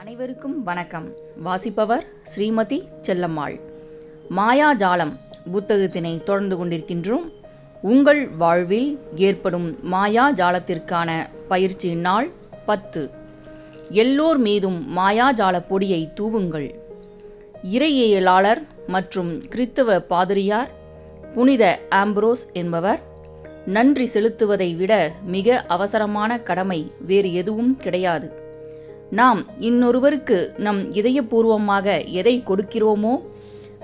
அனைவருக்கும் வணக்கம். வாசிப்பவர் ஸ்ரீமதி செல்லம்மாள். மாயாஜாலம் புத்தகத்தினை தொடர்ந்து கொண்டிருக்கின்றோம். உங்கள் வாழ்வில் ஏற்படும் மாயாஜாலத்திற்கான பயிற்சி நாள் பத்து. எல்லோர் மீதும் மாயாஜால பொடியை தூவுங்கள். இறையியலாளர் மற்றும் கிறித்தவ பாதிரியார் புனித ஆம்ப்ரோஸ் என்பவர் நன்றி செலுத்துவதை விட மிக அவசரமான கடமை வேறு எதுவும் கிடையாது. நாம் இன்னொருவருக்கு நம் இதயபூர்வமாக எதை கொடுக்கிறோமோ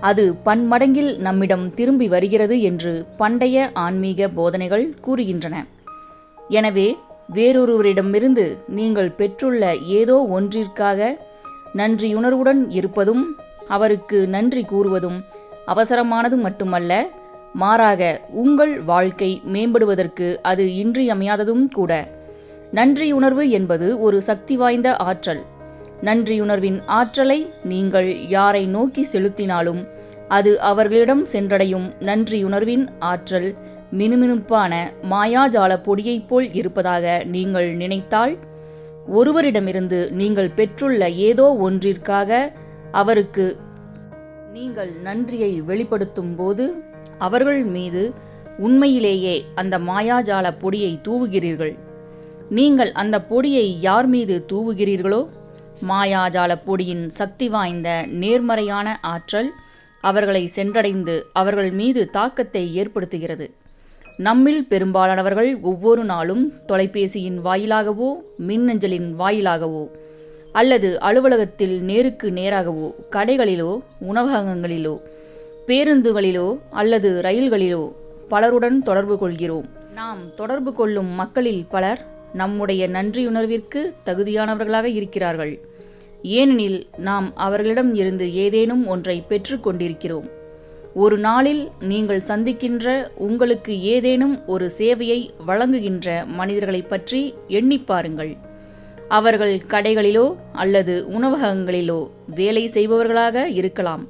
அது பன்மடங்கில் நம்மிடம் திரும்பி வருகிறது என்று பண்டைய ஆன்மீக போதனைகள் கூறுகின்றன. எனவே வேறொருவரிடமிருந்து நீங்கள் பெற்றுள்ள ஏதோ ஒன்றிற்காக நன்றியுணர்வுடன் இருப்பதும் அவருக்கு நன்றி கூறுவதும் அவசரமானது மட்டுமல்ல மாறாக உங்கள் வாழ்க்கை மேம்படுவதற்கு அது இன்றியமையாததும் கூட. நன்றியுணர்வு என்பது ஒரு சக்தி வாய்ந்த ஆற்றல். நன்றியுணர்வின் ஆற்றலை நீங்கள் யாரை நோக்கி செலுத்தினாலும் அது அவர்களிடம் சென்றடையும் நன்றியுணர்வின் ஆற்றல் மினுமினுப்பான மாயாஜால பொடியைப் போல் இருப்பதாக நீங்கள் நினைத்தால் ஒருவரிடமிருந்து நீங்கள் பெற்றுள்ள ஏதோ ஒன்றிற்காக அவருக்கு நீங்கள் நன்றியை வெளிப்படுத்தும் போது அவர்கள் மீது உண்மையிலேயே அந்த மாயாஜால பொடியை தூவுகிறீர்கள். நீங்கள் அந்த பொடியை யார் மீது தூவுகிறீர்களோ? மாயாஜால பொடியின் சக்தி வாய்ந்த நேர்மறையான ஆற்றல் அவர்களை சென்றடைந்து அவர்கள் மீது தாக்கத்தை ஏற்படுத்துகிறது. நம்மில் பெரும்பாலானவர்கள் ஒவ்வொரு நாளும் தொலைபேசியின் வாயிலாகவோ மின்னஞ்சலின் வாயிலாகவோ அல்லது அலுவலகத்தில் நேருக்கு நேராகவோ கடைகளிலோ உணவகங்களிலோ பேருந்துகளிலோ அல்லது ரயில்களிலோ பலருடன் தொடர்பு கொள்கிறோம். நாம் தொடர்பு கொள்ளும் மக்களில் பலர் நம்முடைய நன்றியுணர்விற்கு தகுதியானவர்களாக இருக்கிறார்கள். ஏனெனில் நாம் அவர்களிடம் இருந்து ஏதேனும் ஒன்றை பெற்றுக்கொண்டிருக்கிறோம் ஒரு நாளில் நீங்கள் சந்திக்கின்ற உங்களுக்கு ஏதேனும் ஒரு சேவையை வழங்குகின்ற மனிதர்களை பற்றி எண்ணி பாருங்கள். அவர்கள் கடைகளிலோ அல்லது உணவகங்களிலோ வேலை செய்பவர்களாக இருக்கலாம்.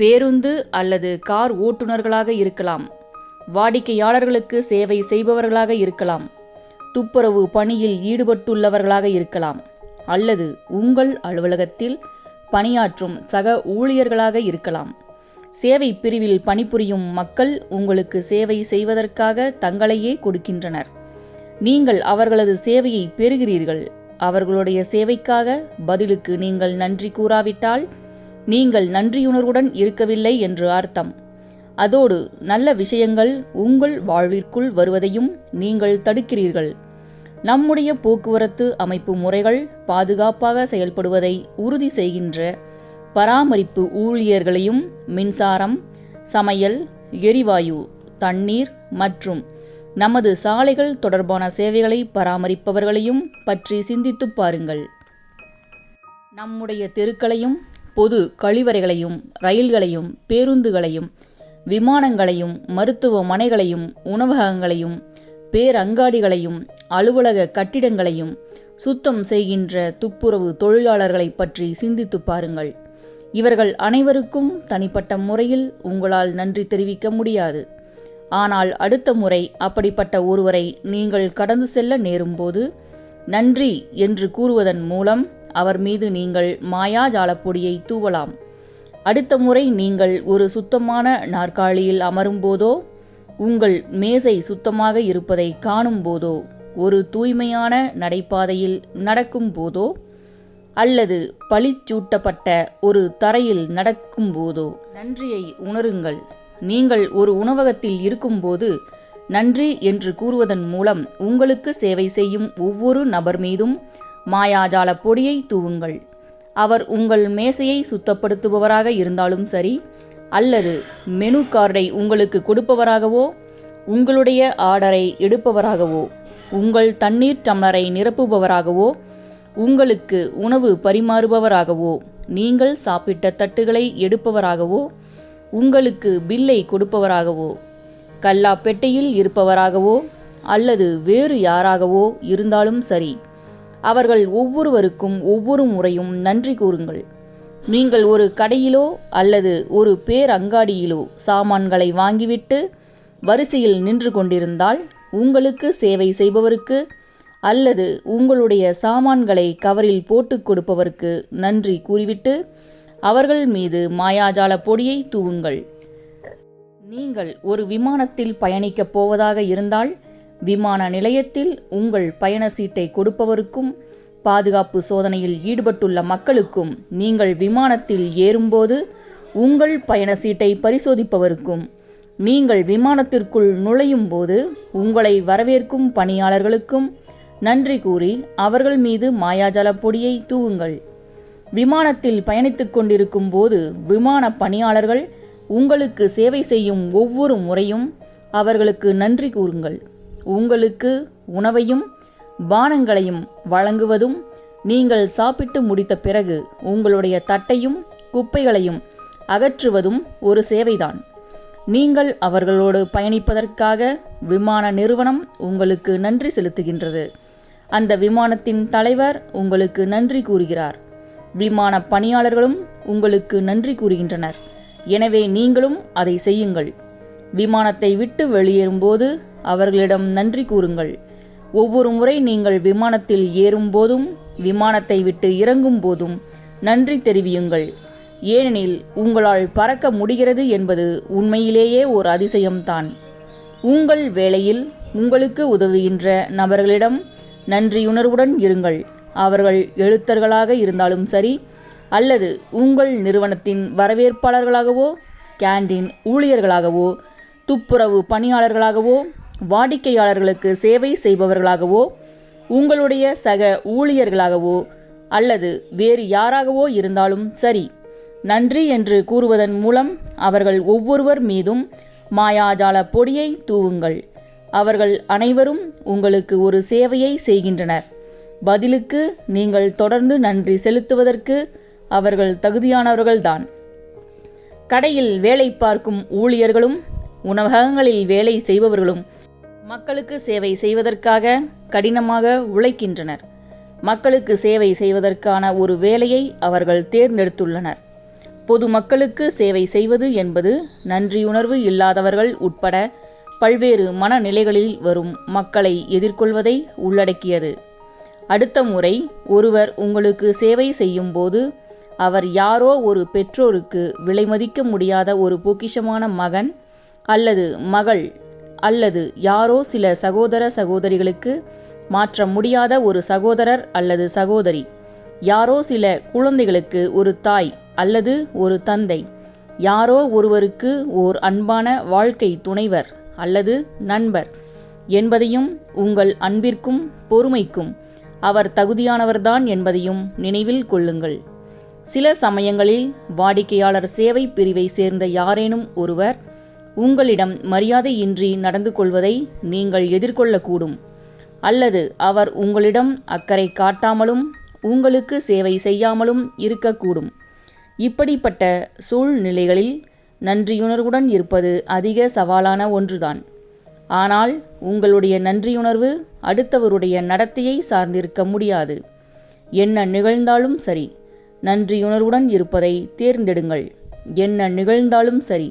பேருந்து அல்லது கார் ஓட்டுநர்களாக இருக்கலாம். வாடிக்கையாளர்களுக்கு சேவை செய்பவர்களாக இருக்கலாம். துப்புரவு பணியில் ஈடுபட்டுள்ளவர்களாக இருக்கலாம் அல்லது உங்கள் அலுவலகத்தில் பணியாற்றும் சக ஊழியர்களாக இருக்கலாம். சேவை பிரிவில் பணிபுரியும் மக்கள் உங்களுக்கு சேவை செய்வதற்காக தங்களையே கொடுக்கின்றனர். நீங்கள் அவர்களது சேவையை பெறுகிறீர்கள். அவர்களுடைய சேவைக்காக பதிலுக்கு நீங்கள் நன்றி கூறாவிட்டால் நீங்கள் நன்றியுணர்வுடன் இருக்கவில்லை என்று அர்த்தம். அதோடு நல்ல விஷயங்கள் உங்கள் வாழ்விற்குள் வருவதையும் நீங்கள் தடுக்கிறீர்கள். நம்முடைய போக்குவரத்து அமைப்பு முறைகள் பாதுகாப்பாக செயல்படுவதை உறுதி செய்கின்ற பராமரிப்பு ஊழியர்களையும் மின்சாரம் சமையல் எரிவாயு தண்ணீர் மற்றும் நமது சாலைகள் தொடர்பான சேவைகளை பராமரிப்பவர்களையும் பற்றி சிந்தித்துப் பாருங்கள். நம்முடைய தெருக்களையும் பொது கழிவறைகளையும் ரயில்களையும் பேருந்துகளையும் விமானங்களையும் மருத்துவமனைகளையும் உணவகங்களையும் பேரங்காடிகளையும் அலுவலக கட்டிடங்களையும் சுத்தம் செய்கின்ற துப்புரவு தொழிலாளர்களை பற்றி சிந்தித்து பாருங்கள். இவர்கள் அனைவருக்கும் தனிப்பட்ட முறையில் உங்களால் நன்றி தெரிவிக்க முடியாது. ஆனால் அடுத்த முறை அப்படிப்பட்ட ஒருவரை நீங்கள் கடந்து செல்ல நேரும்போது நன்றி என்று கூறுவதன் மூலம் அவர் மீது நீங்கள் மாயாஜாலப்பொடியை தூவலாம். அடுத்த முறை நீங்கள் ஒரு சுத்தமான நாற்காலியில் அமரும்போதோ உங்கள் மேசை சுத்தமாக இருப்பதை காணும் போதோ ஒரு தூய்மையான நடைபாதையில் நடக்கும் போதோ அல்லது பளிச்சூட்டப்பட்ட ஒரு தரையில் நடக்கும் போதோ நன்றியை உணருங்கள். நீங்கள் ஒரு உணவகத்தில் இருக்கும்போது நன்றி என்று கூறுவதன் மூலம் உங்களுக்கு சேவை செய்யும் ஒவ்வொரு நபர் மீதும் மாயாஜால பொடியை தூவுங்கள். அவர் உங்கள் மேசையை சுத்தப்படுத்துபவராக இருந்தாலும் சரி அல்லது மெனு கார்டை உங்களுக்கு கொடுப்பவராகவோ உங்களுடைய ஆர்டரை எடுப்பவராகவோ உங்கள் தண்ணீர் டம்ளரை நிரப்புபவராகவோ உங்களுக்கு உணவு பரிமாறுபவராகவோ நீங்கள் சாப்பிட்ட தட்டுகளை எடுப்பவராகவோ உங்களுக்கு பில்லை கொடுப்பவராகவோ கல்லாப்பெட்டையில் இருப்பவராகவோ அல்லது வேறு யாராகவோ இருந்தாலும் சரி அவர்கள் ஒவ்வொருவருக்கும் ஒவ்வொரு முறையும் நன்றி கூறுங்கள். நீங்கள் ஒரு கடையிலோ அல்லது ஒரு பேரங்காடியிலோ சாமான்களை வாங்கிவிட்டு வரிசையில் நின்று கொண்டிருந்தால் உங்களுக்கு சேவை செய்பவருக்கு அல்லது உங்களுடைய சாமான்களை கவரில் போட்டுக் கொடுப்பவருக்கு நன்றி கூறிவிட்டு அவர்கள் மீது மாயாஜால பொடியை தூவுங்கள். நீங்கள் ஒரு விமானத்தில் பயணிக்கப் போவதாக இருந்தால் விமான நிலையத்தில் உங்கள் பயண சீட்டை கொடுப்பவருக்கும் பாதுகாப்பு சோதனையில் ஈடுபட்டுள்ள மக்களுக்கும் நீங்கள் விமானத்தில் ஏறும்போது உங்கள் பயண சீட்டை பரிசோதிப்பவருக்கும் நீங்கள் விமானத்திற்குள் நுழையும் போது உங்களை வரவேற்கும் பணியாளர்களுக்கும் நன்றி கூறி அவர்கள் மீது மாயாஜால பொடியை தூவுங்கள். விமானத்தில் பயணித்துக் கொண்டிருக்கும் போது விமான பணியாளர்கள் உங்களுக்கு சேவை செய்யும் ஒவ்வொரு முறையும் அவர்களுக்கு நன்றி கூறுங்கள். உங்களுக்கு உணவையும் பானங்களையும் வழங்குவதும் நீங்கள் சாப்பிட்டு முடித்த பிறகு உங்களுடைய தட்டையும் குப்பைகளையும் அகற்றுவதும் ஒரு சேவைதான். நீங்கள் அவர்களோடு பயணிப்பதற்காக விமான நிறுவனம் உங்களுக்கு நன்றி செலுத்துகின்றது. அந்த விமானத்தின் தலைவர் உங்களுக்கு நன்றி கூறுகிறார். விமான பணியாளர்களும் உங்களுக்கு நன்றி கூறுகின்றனர். எனவே நீங்களும் அதை செய்யுங்கள். விமானத்தை விட்டு வெளியேறும்போது அவர்களிடம் நன்றி கூறுங்கள். ஒவ்வொரு முறை நீங்கள் விமானத்தில் ஏறும்போதும் விமானத்தை விட்டு இறங்கும் போதும் நன்றி தெரிவியுங்கள். ஏனெனில் உங்களால் பறக்க முடிகிறது என்பது உண்மையிலேயே ஒரு அதிசயம்தான். உங்கள் வேலையில் உங்களுக்கு உதவுகின்ற நபர்களிடம் நன்றியுணர்வுடன் இருங்கள். அவர்கள் எழுத்தர்களாக இருந்தாலும் சரி அல்லது உங்கள் நிறுவனத்தின் வரவேற்பாளர்களாகவோ கேண்டீன் ஊழியர்களாகவோ துப்புரவு பணியாளர்களாகவோ வாடிக்கையாளர்களுக்கு சேவை செய்பவர்களாகவோ உங்களுடைய சக ஊழியர்களாகவோ அல்லது வேறு யாராகவோ இருந்தாலும் சரி நன்றி என்று கூறுவதன் மூலம் அவர்கள் ஒவ்வொருவர் மீதும் மாயாஜால பொடியை தூவுங்கள். அவர்கள் அனைவரும் உங்களுக்கு ஒரு சேவையை செய்கின்றனர். பதிலுக்கு நீங்கள் தொடர்ந்து நன்றி செலுத்துவதற்கு அவர்கள் தகுதியானவர்கள்தான். கடையில் வேலை பார்க்கும் ஊழியர்களும் உணவகங்களில் வேலை செய்பவர்களும் மக்களுக்கு சேவை செய்வதற்காக கடினமாக உழைக்கின்றனர். மக்களுக்கு சேவை செய்வதற்கான ஒரு வேலையை அவர்கள் தேர்ந்தெடுத்துள்ளனர். பொதுமக்களுக்கு சேவை செய்வது என்பது நன்றியுணர்வு இல்லாதவர்கள் உட்பட பல்வேறு மனநிலைகளில் வரும் மக்களை எதிர்கொள்வதை உள்ளடக்கியது. அடுத்த முறை ஒருவர் உங்களுக்கு சேவை செய்யும்போது அவர் யாரோ ஒரு பெற்றோருக்கு விலைமதிக்க முடியாத ஒரு பொக்கிஷமான மகன் அல்லது மகள் அல்லது யாரோ சில சகோதர சகோதரிகளுக்கு மாற்ற முடியாத ஒரு சகோதரர் அல்லது சகோதரி யாரோ சில குழந்தைகளுக்கு ஒரு தாய் அல்லது ஒரு தந்தை யாரோ ஒருவருக்கு ஓர் அன்பான வாழ்க்கை துணைவர் அல்லது நண்பர் என்பதையும் உங்கள் அன்பிற்கும் பொறுமைக்கும் அவர் தகுதியானவர்தான் என்பதையும் நினைவில் கொள்ளுங்கள். சில சமயங்களில் வாடிக்கையாளர் சேவை பிரிவை சேர்ந்த யாரேனும் ஒருவர் உங்களிடம் மரியாதையின்றி நடந்து கொள்வதை நீங்கள் எதிர்கொள்ளக்கூடும். அல்லது அவர் உங்களிடம் அக்கறை காட்டாமலும் உங்களுக்கு சேவை செய்யாமலும் இருக்கக்கூடும். இப்படிப்பட்ட சூழ்நிலைகளில் நன்றியுணர்வுடன் இருப்பது அதிக சவாலான ஒன்றுதான். ஆனால் உங்களுடைய நன்றியுணர்வு அடுத்தவருடைய நடத்தையை சார்ந்திருக்க முடியாது. என்ன நிகழ்ந்தாலும் சரி நன்றியுணர்வுடன் இருப்பதை தேர்ந்தெடுங்கள். என்ன நிகழ்ந்தாலும் சரி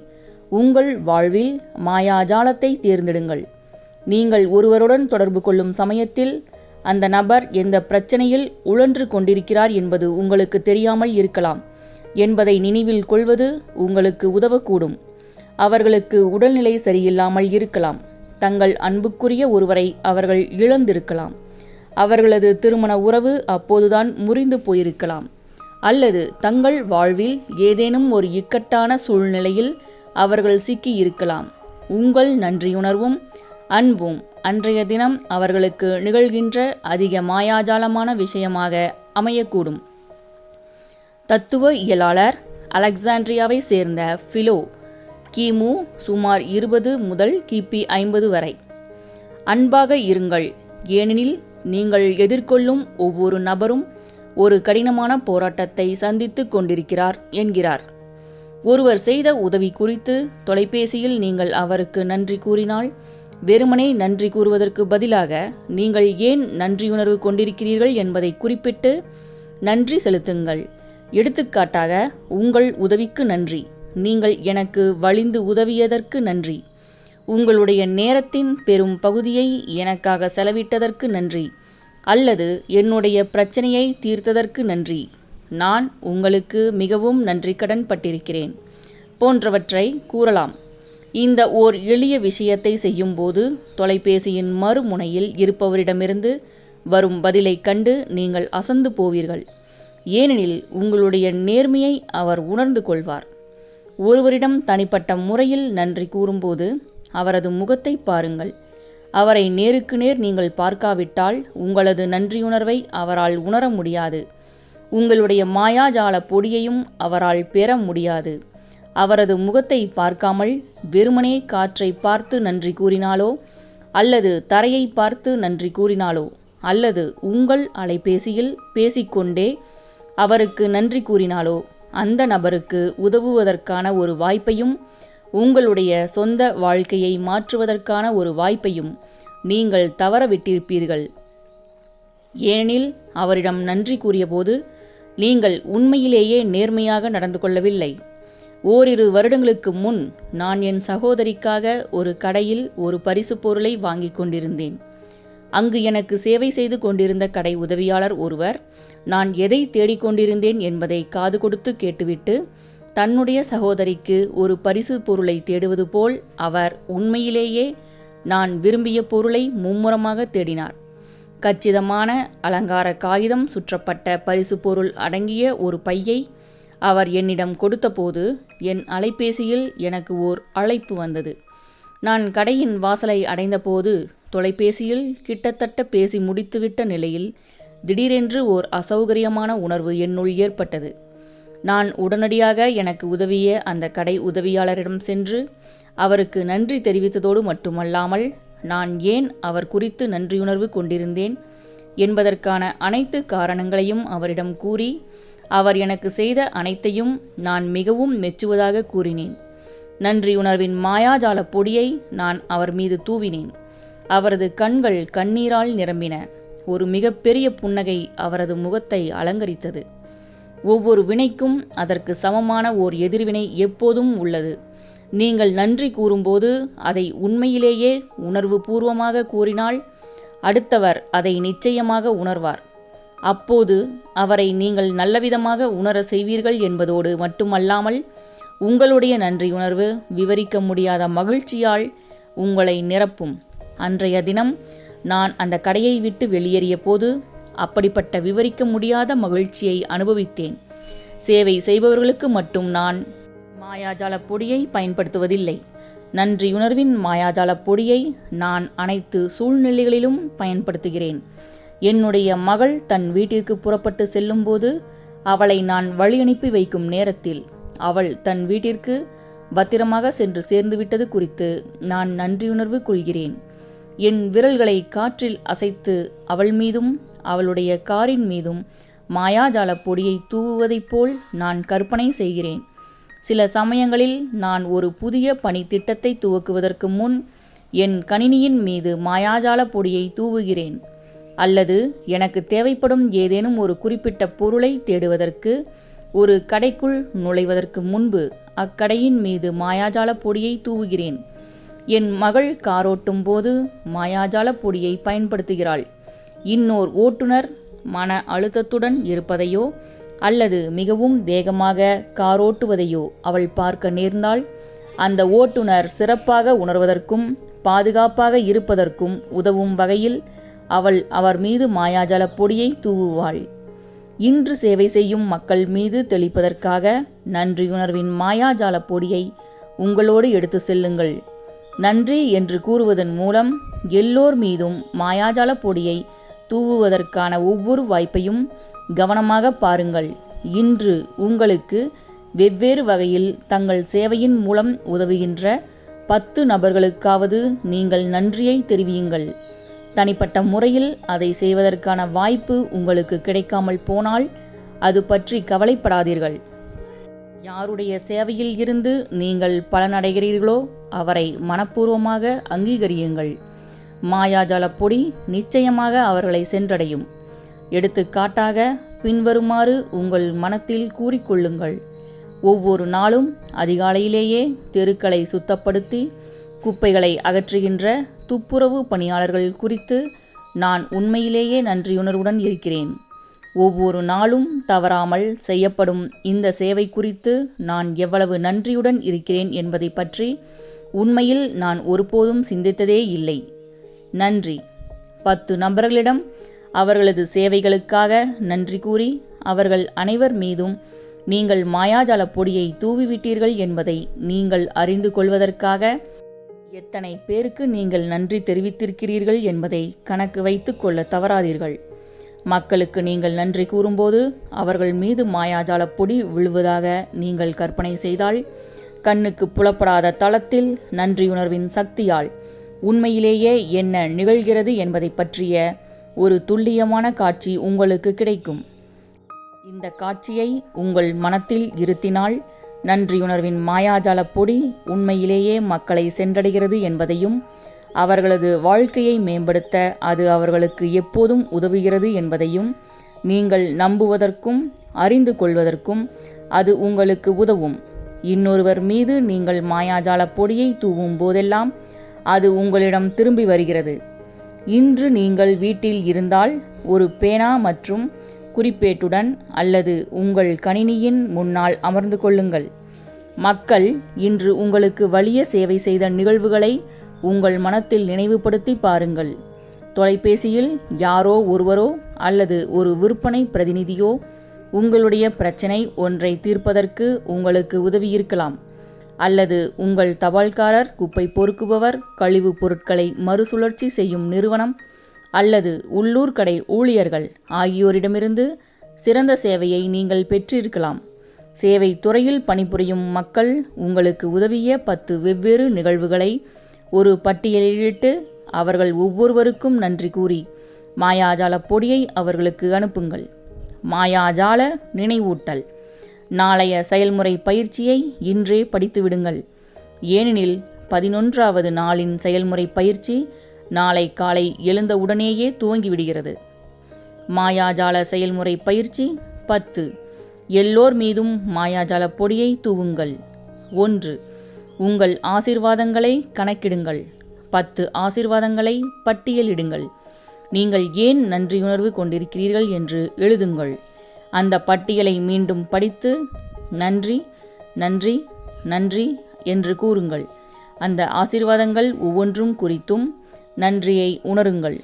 உங்கள் வாழ்வில் மாயாஜாலத்தை தேர்ந்தெடுங்கள். நீங்கள் ஒருவருடன் தொடர்பு கொள்ளும் சமயத்தில் அந்த நபர் எந்த பிரச்சனையில் உழன்று கொண்டிருக்கிறார் என்பது உங்களுக்கு தெரியாமல் இருக்கலாம். என்பதை நினைவில் கொள்வது உங்களுக்கு உதவக்கூடும். அவர்களுக்கு உடல்நிலை சரியில்லாமல் இருக்கலாம். தங்கள் அன்புக்குரிய ஒருவரை அவர்கள் இழந்திருக்கலாம். அவர்களது திருமண உறவு அப்போதுதான் முறிந்து போயிருக்கலாம். அல்லது தங்கள் வாழ்வில் ஏதேனும் ஒரு இக்கட்டான சூழ்நிலையில் அவர்கள் சிக்கி இருக்கலாம் உங்கள் நன்றியுணர்வும் அன்பும் அன்றைய தினம் அவர்களுக்கு நிகழ்கின்ற அதிக மாயாஜாலமான விஷயமாக அமையக்கூடும். தத்துவ இயலாளர் அலெக்சாண்ட்ரியாவை சேர்ந்த ஃபிலோ கிமு சுமார் இருபது முதல் கிபி ஐம்பது வரை. அன்பாக இருங்கள். ஏனெனில் நீங்கள் எதிர்கொள்ளும் ஒவ்வொரு நபரும் ஒரு கடினமான போராட்டத்தை சந்தித்து கொண்டிருக்கிறார் என்கிறார். ஒருவர் செய்த உதவி குறித்து தொலைபேசியில் நீங்கள் அவருக்கு நன்றி கூறினால் வெறுமனே நன்றி கூறுவதற்கு பதிலாக நீங்கள் ஏன் நன்றியுணர்வு கொண்டிருக்கிறீர்கள் என்பதை குறிப்பிட்டு நன்றி செலுத்துங்கள். எடுத்துக்காட்டாக உங்கள் உதவிக்கு நன்றி. நீங்கள் எனக்கு வழிந்து உதவியதற்கு நன்றி. உங்களுடைய நேரத்தின் பெரும் பகுதியை எனக்காக செலவிட்டதற்கு நன்றி. அல்லது என்னுடைய பிரச்சனையை தீர்த்ததற்கு நன்றி. நான் உங்களுக்கு மிகவும் நன்றி கடன் பட்டிருக்கிறேன் போன்றவற்றை கூறலாம். இந்த ஓர் எளிய விஷயத்தை செய்யும்போது தொலைபேசியின் மறுமுனையில் இருப்பவரிடமிருந்து வரும் பதிலைக் கண்டு நீங்கள் அசந்து போவீர்கள். ஏனெனில் உங்களுடைய நேர்மையை அவர் உணர்ந்து கொள்வார். ஒருவரிடம் தனிப்பட்ட முறையில் நன்றி கூறும்போது அவரது முகத்தை பாருங்கள். அவரை நேருக்கு நேர் நீங்கள் பார்க்காவிட்டால் உங்களது நன்றியுணர்வை அவரால் உணர முடியாது. உங்களுடைய மாயாஜால பொடியையும் அவரால் பெற முடியாது. அவரது முகத்தை பார்க்காமல் வெறுமனே காற்றை பார்த்து நன்றி கூறினாலோ அல்லது தரையை பார்த்து நன்றி கூறினாலோ அல்லது உங்கள் அலைபேசியில் பேசிக்கொண்டே அவருக்கு நன்றி கூறினாலோ அந்த நபருக்கு உதவுவதற்கான ஒரு வாய்ப்பையும் உங்களுடைய சொந்த வாழ்க்கையை மாற்றுவதற்கான ஒரு வாய்ப்பையும் நீங்கள் தவறவிட்டிருப்பீர்கள். ஏனெனில் அவரிடம் நன்றி கூறியபோது நீங்கள் உண்மையிலேயே நேர்மையாக நடந்து கொள்ளவில்லை. ஓரிரு வருடங்களுக்கு முன் நான் என் சகோதரிக்காக ஒரு கடையில் ஒரு பரிசு பொருளை வாங்கிக் கொண்டிருந்தேன். அங்கு எனக்கு சேவை செய்து கொண்டிருந்த கடை உதவியாளர் ஒருவர் நான் எதை தேடிக்கொண்டிருந்தேன் என்பதை காது கொடுத்து கேட்டுவிட்டு தன்னுடைய சகோதரிக்கு ஒரு பரிசு பொருளை தேடுவது போல் அவர் உண்மையிலேயே நான் விரும்பிய பொருளை மும்முரமாக தேடினார். கச்சிதமான அலங்கார காகிதம் சுற்றப்பட்ட பரிசு பொருள் அடங்கிய ஒரு பையை அவர் என்னிடம் கொடுத்தபோது என் அலைபேசியில் எனக்கு ஓர் அழைப்பு வந்தது. நான் கடையின் வாசலை அடைந்தபோது தொலைபேசியில் கிட்டத்தட்ட பேசி முடித்துவிட்ட நிலையில் திடீரென்று ஓர் அசௌகரியமான உணர்வு என்னுள் ஏற்பட்டது. நான் உடனடியாக எனக்கு உதவிய அந்த கடை உதவியாளரிடம் சென்று அவருக்கு நன்றி தெரிவித்ததோடு மட்டுமல்லாமல் நான் ஏன் அவர் குறித்து நன்றியுணர்வு கொண்டிருந்தேன்? என்பதற்கான அனைத்து காரணங்களையும் அவரிடம் கூறி அவர் எனக்கு செய்த அனைத்தையும் நான் மிகவும் மெச்சுவதாக கூறினேன். நன்றியுணர்வின் மாயாஜால பொடியை நான் அவர் மீது தூவினேன். அவரது கண்கள் கண்ணீரால் நிரம்பின. ஒரு மிகப்பெரிய புன்னகை அவரது முகத்தை அலங்கரித்தது. ஒவ்வொரு வினைக்கும் அதற்கு சமமான ஓர் எதிர்வினை எப்போதும் உள்ளது. நீங்கள் நன்றி கூறும்போது அதை உண்மையிலேயே உணர்வு பூர்வமாக கூறினால் அடுத்தவர் அதை நிச்சயமாக உணர்வார். அப்போது அவரை நீங்கள் நல்லவிதமாக உணர செய்வீர்கள் என்பதோடு மட்டுமல்லாமல் உங்களுடைய நன்றியுணர்வு விவரிக்க முடியாத மகிழ்ச்சியால் உங்களை நிரப்பும். அன்றைய தினம் நான் அந்த கடையை விட்டு வெளியேறிய போது அப்படிப்பட்ட விவரிக்க முடியாத மகிழ்ச்சியை அனுபவித்தேன். சேவை செய்பவர்களுக்கு மட்டும் நான் மாயாஜால பொடியை பயன்படுத்துவதில்லை. நன்றியுணர்வின் மாயாஜால பொடியை நான் அனைத்து சூழ்நிலைகளிலும் பயன்படுத்துகிறேன். என்னுடைய மகள் தன் வீட்டிற்கு புறப்பட்டு செல்லும்போது அவளை நான் வழியனுப்பி வைக்கும் நேரத்தில் அவள் தன் வீட்டிற்கு பத்திரமாக சென்று சேர்ந்துவிட்டது குறித்து நான் நன்றியுணர்வு கொள்கிறேன். என் விரல்களை காற்றில் அசைத்து அவள் மீதும் அவளுடைய காரின் மீதும் மாயாஜால பொடியை தூவுவதைப் போல் நான் கற்பனை செய்கிறேன். சில சமயங்களில் நான் ஒரு புதிய பணி திட்டத்தை துவக்குவதற்கு முன் என் கணினியின் மீது மாயாஜால பொடியை தூவுகிறேன். அல்லது எனக்கு தேவைப்படும் ஏதேனும் ஒரு குறிப்பிட்ட பொருளை தேடுவதற்கு ஒரு கடைக்குள் நுழைவதற்கு முன்பு அக்கடையின் மீது மாயாஜால பொடியை தூவுகிறேன். என் மகள் காரோட்டும் போது மாயாஜால பொடியை பயன்படுத்துகிறாள். இன்னோர் ஓட்டுநர் மன அழுத்தத்துடன் இருப்பதையோ அல்லது மிகவும் வேகமாக காரோட்டுவதையோ அவள் பார்க்க நேர்ந்தால் அந்த ஓட்டுநர் சிறப்பாக உணர்வதற்கும் பாதுகாப்பாக இருப்பதற்கும் உதவும் வகையில் அவள் அவர் மீது மாயாஜால பொடியை தூவுவாள். இன்று சேவை செய்யும் மக்கள் மீது தெளிப்பதற்காக நன்றியுணர்வின் மாயாஜால பொடியை உங்களோடு எடுத்து செல்லுங்கள். நன்றி என்று கூறுவதன் மூலம் எல்லோர் மீதும் மாயாஜால பொடியை தூவுவதற்கான ஒவ்வொரு வாய்ப்பையும் கவனமாக பாருங்கள். இன்று உங்களுக்கு வெவ்வேறு வகையில் தங்கள் சேவையின் மூலம் உதவுகின்ற பத்து நபர்களுக்காவது நீங்கள் நன்றியை தெரிவியுங்கள். தனிப்பட்ட முறையில் அதை செய்வதற்கான வாய்ப்பு உங்களுக்கு கிடைக்காமல் போனால் அது பற்றி கவலைப்படாதீர்கள். யாருடைய சேவையில் இருந்து நீங்கள் பலனடைகிறீர்களோ அவரை மனப்பூர்வமாக அங்கீகரியுங்கள். மாயாஜால பொடி நிச்சயமாக அவர்களை சென்றடையும். எடுத்துக்காட்டாக பின்வருமாறு உங்கள் மனத்தில் கூறிக்கொள்ளுங்கள். ஒவ்வொரு நாளும் அதிகாலையிலேயே தெருக்களை சுத்தப்படுத்தி குப்பைகளை அகற்றுகின்ற துப்புரவு பணியாளர்கள் குறித்து நான் உண்மையிலேயே நன்றியுணர்வுடன் இருக்கிறேன். ஒவ்வொரு நாளும் தவறாமல் செய்யப்படும் இந்த சேவை குறித்து நான் எவ்வளவு நன்றியுடன் இருக்கிறேன் என்பதை பற்றி உண்மையில் நான் ஒருபோதும் சிந்தித்ததே இல்லை. நன்றி. பத்து நபர்களிடம் அவர்களது சேவைகளுக்காக நன்றி கூறி அவர்கள் அனைவர் மீதும் நீங்கள் மாயாஜால பொடியை தூவிவிட்டீர்கள் என்பதை நீங்கள் அறிந்து கொள்வதற்காக எத்தனை பேருக்கு நீங்கள் நன்றி தெரிவித்திருக்கிறீர்கள் என்பதை கணக்கு வைத்துக் கொள்ள தவறாதீர்கள். மக்களுக்கு நீங்கள் நன்றி கூறும்போது அவர்கள் மீது மாயாஜால பொடி விழுவதாக நீங்கள் கற்பனை செய்தால் கண்ணுக்கு புலப்படாத தளத்தில் நன்றியுணர்வின் சக்தியால் உண்மையிலேயே என்ன நிகழ்கிறது என்பதை பற்றிய ஒரு துல்லியமான காட்சி உங்களுக்கு கிடைக்கும். இந்த காட்சியை உங்கள் மனத்தில் இருத்தினால் நன்றியுணர்வின் மாயாஜால பொடி உண்மையிலேயே மக்களை சென்றடைகிறது என்பதையும் அவர்களது வாழ்க்கையை மேம்படுத்த அது அவர்களுக்கு எப்போதும் உதவுகிறது என்பதையும் நீங்கள் நம்புவதற்கும் அறிந்து கொள்வதற்கும் அது உங்களுக்கு உதவும். இன்னொருவர் மீது நீங்கள் மாயாஜால பொடியை தூவும் போதெல்லாம் அது உங்களிடம் திரும்பி வருகிறது. இன்று நீங்கள் வீட்டில் இருந்தால் ஒரு பேனா மற்றும் குறிப்பேட்டுடன் அல்லது உங்கள் கணினியின் முன்னால் அமர்ந்து கொள்ளுங்கள். மக்கள் இன்று உங்களுக்கு வலிய சேவை செய்த நிகழ்வுகளை உங்கள் மனத்தில் நினைவுபடுத்தி பாருங்கள். தொலைபேசியில் யாரோ ஒருவரோ அல்லது ஒரு விற்பனை பிரதிநிதியோ உங்களுடைய பிரச்சனை ஒன்றை தீர்ப்பதற்கு உங்களுக்கு உதவியிருக்கலாம். அல்லது உங்கள் தபால்காரர் குப்பை பொறுக்குபவர் கழிவுப் பொருட்களை மறுசுழற்சி செய்யும் நிறுவனம் அல்லது உள்ளூர் கடை ஊழியர்கள் ஆகியோரிடமிருந்து சிறந்த சேவையை நீங்கள் பெற்றிருக்கலாம். சேவை துறையில் பணிபுரியும் மக்கள் உங்களுக்கு உதவிய பத்து வெவ்வேறு நிகழ்வுகளை ஒரு பட்டியலிட்டு அவர்கள் ஒவ்வொருவருக்கும் நன்றி கூறி மாயாஜால பொடியை அவர்களுக்கு அனுப்புங்கள். மாயாஜால நினைவூட்டல். நாளைய செயல்முறை பயிற்சியை இன்றே படித்துவிடுங்கள். ஏனெனில் பதினொன்றாவது நாளின் செயல்முறை பயிற்சி நாளை காலை எழுந்தவுடனேயே துவங்கிவிடுகிறது. மாயாஜால செயல்முறை பயிற்சி பத்து. எல்லோர் மீதும் மாயாஜால பொடியை தூவுங்கள். ஒன்று. உங்கள் ஆசிர்வாதங்களை கணக்கிடுங்கள். பத்து. ஆசிர்வாதங்களை பட்டியலிடுங்கள். நீங்கள் ஏன் நன்றியுணர்வு கொண்டிருக்கிறீர்கள் என்று எழுதுங்கள். அந்த பட்டியலை மீண்டும் படித்து நன்றி நன்றி நன்றி என்று கூறுங்கள். அந்த ஆசிர்வாதங்கள் ஒவ்வொன்றும் குறித்தும் நன்றியை உணருங்கள்.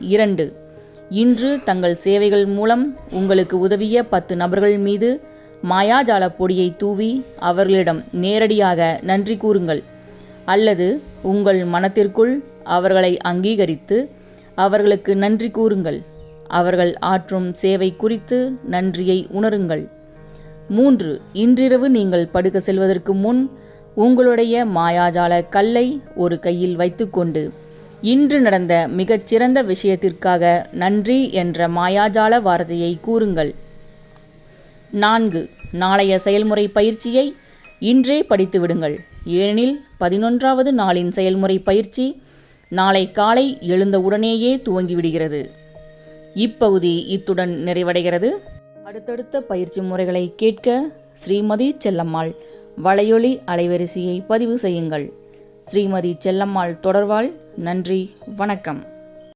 இரண்டு இன்று தங்கள் சேவைகள் மூலம் உங்களுக்கு உதவிய பத்து நபர்கள் மீது மாயாஜால பொடியை தூவி அவர்களிடம் நேரடியாக நன்றி கூறுங்கள். அல்லது உங்கள் மனத்திற்குள் அவர்களை அங்கீகரித்து அவர்களுக்கு நன்றி கூறுங்கள். அவர்கள் ஆற்றும் சேவை குறித்து நன்றியை உணருங்கள். மூன்று இன்றிரவு நீங்கள் படுக்க செல்வதற்கு முன் உங்களுடைய மாயாஜால கல்லை ஒரு கையில் வைத்துக்கொண்டு இன்று நடந்த மிகச்சிறந்த விஷயத்திற்காக நன்றி என்ற மாயாஜால வார்த்தையை கூறுங்கள். நான்கு நாளைய செயல்முறை பயிற்சியை இன்றே படித்து விடுங்கள். ஏனெனில் பதினொன்றாவது நாளின் செயல்முறை பயிற்சி நாளை காலை எழுந்தவுடனேயே துவங்கிவிடுகிறது. இப்பகுதி இத்துடன் நிறைவடைகிறது. அடுத்தடுத்த பயிற்சி முறைகளை கேட்க ஸ்ரீமதி செல்லம்மாள் வலையொலி அலைவரிசையை பதிவு செய்யுங்கள். ஸ்ரீமதி செல்லம்மாள் தொடர்வாள் நன்றி வணக்கம்.